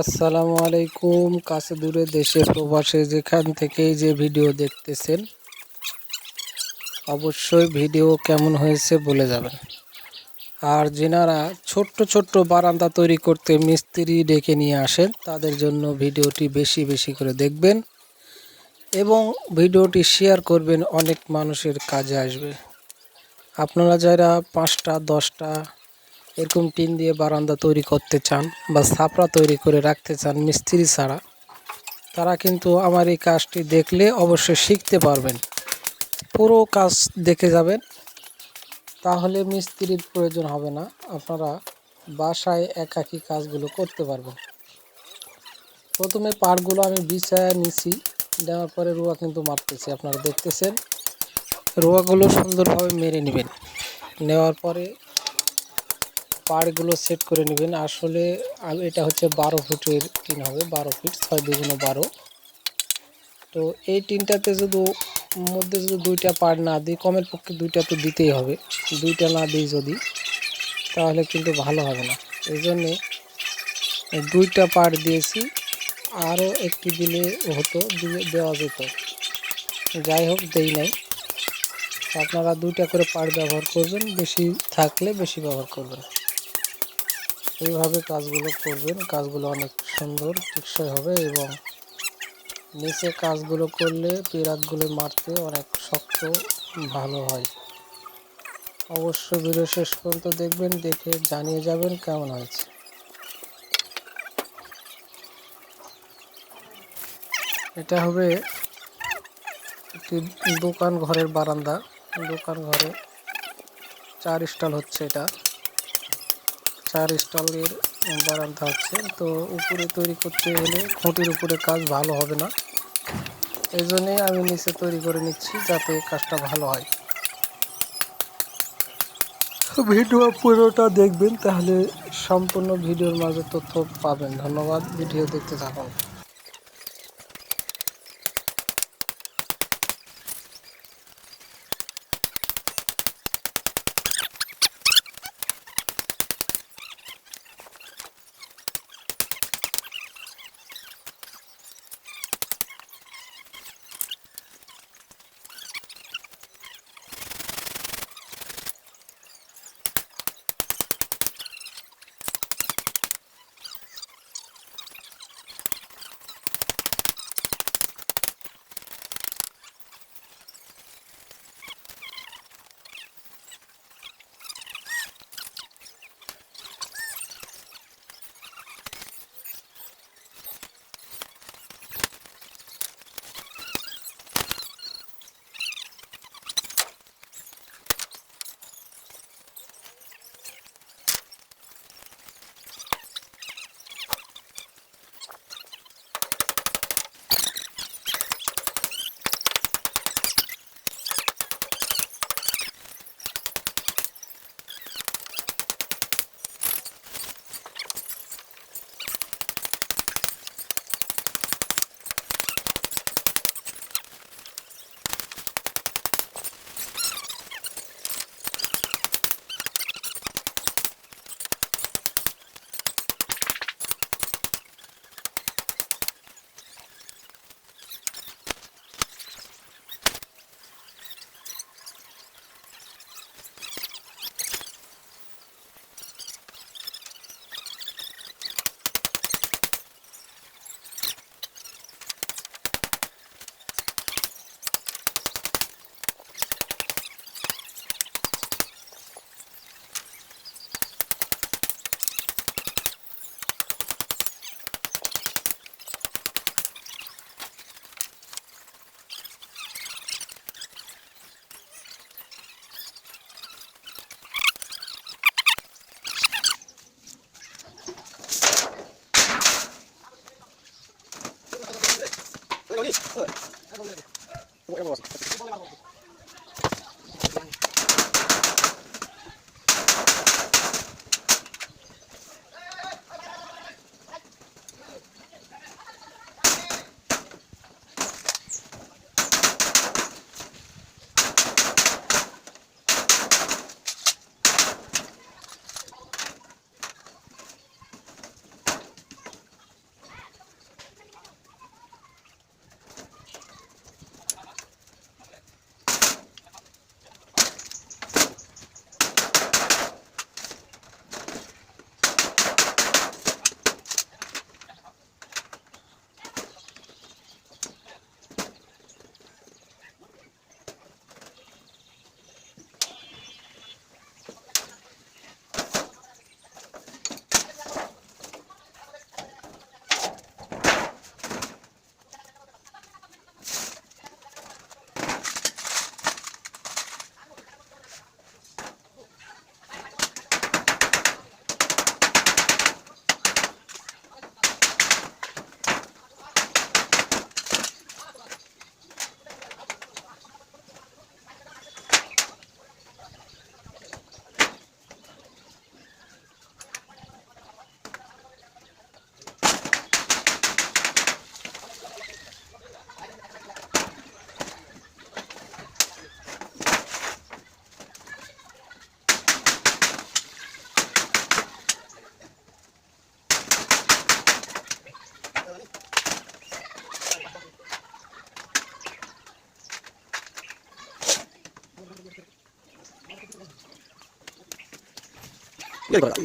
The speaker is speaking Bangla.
আসসালামু আলাইকুম, কাছে দূরে দেশে প্রবাসে যেখান থেকেই যে ভিডিও দেখতেছেন, অবশ্যই ভিডিও কেমন হয়েছে বলে যাবেন। আর যেনারা ছোট্ট ছোট্ট বারান্দা তৈরি করতে মিস্ত্রি ডেকে নিয়ে আসেন, তাদের জন্য ভিডিওটি বেশি বেশি করে দেখবেন এবং ভিডিওটি শেয়ার করবেন অনেক মানুষের কাজে আসবে। আপনারা যারা পাঁচটা, দশটা এরকম টিন দিয়ে বারান্দা তৈরি করতে চান বা ছাপড়া তৈরি করে রাখতে চান মিস্ত্রি ছাড়া, তারা কিন্তু আমার এই কাজটি দেখলে অবশ্যই শিখতে পারবেন। পুরো কাজ দেখে যাবেন, তাহলে মিস্ত্রির প্রয়োজন হবে না, আপনারা বাসায় একাকী কাজগুলো করতে পারবেন। প্রথমে পাড়গুলো আমি বিছায় নিছি, দেওয়ার পরে রুয়া কিন্তু মারতেছি, আপনারা দেখতেছেন। রুয়াগুলো সুন্দরভাবে মেরে নেবেন। নেওয়ার পরে পাড়গুলো সেট করে নেবেন। আসলে এটা হচ্ছে বারো ফুটের টিন হবে, বারো ফিট, ছয় দুগুণ বারো। তো এই টিনটাতে যদি মধ্যে যদি দুইটা পাড় না দিই কমের পক্ষে দুইটা তো দিতেই হবে। দুইটা না দিই যদি, তাহলে কিন্তু ভালো হবে না। এই জন্যে দুইটা পাড় দিয়েছি। আরও একটি দিলে হতো দেওয়া যেত। যাই হোক, দেই নাই। আপনারা দুইটা করে পাড় ব্যবহার করবেন, বেশি থাকলে বেশি ব্যবহার করবেন। এইভাবে কাজগুলো করবেন। কাজগুলো অনেক সুন্দর, টেকসই হবে এবং নিচে কাজগুলো করলে পিরাতগুলো মারতে অনেক শক্ত ভালো হয়। অবশ্য ভিডিও শেষ পর্যন্ত দেখবেন, দেখে জানিয়ে যাবেন কেমন হয়েছে। এটা হবে একটি দোকান ঘরের বারান্দা। দোকান ঘরে চার স্টল হচ্ছে এটা। চার স্টলের বারান্দা হচ্ছে তো উপরে তৈরি করতে হলে খুঁটির উপরে কাজ ভালো হবে না। এই জন্যে আমি নিচে তৈরি করে নিচ্ছি যাতে কাজটা ভালো হয়। ভিডিও পুরোটা দেখবেন, তাহলে সম্পূর্ণ ভিডিওর মাঝে তথ্য পাবেন। ধন্যবাদ, ভিডিও দেখতে থাকুন। করি? ঠিক আছে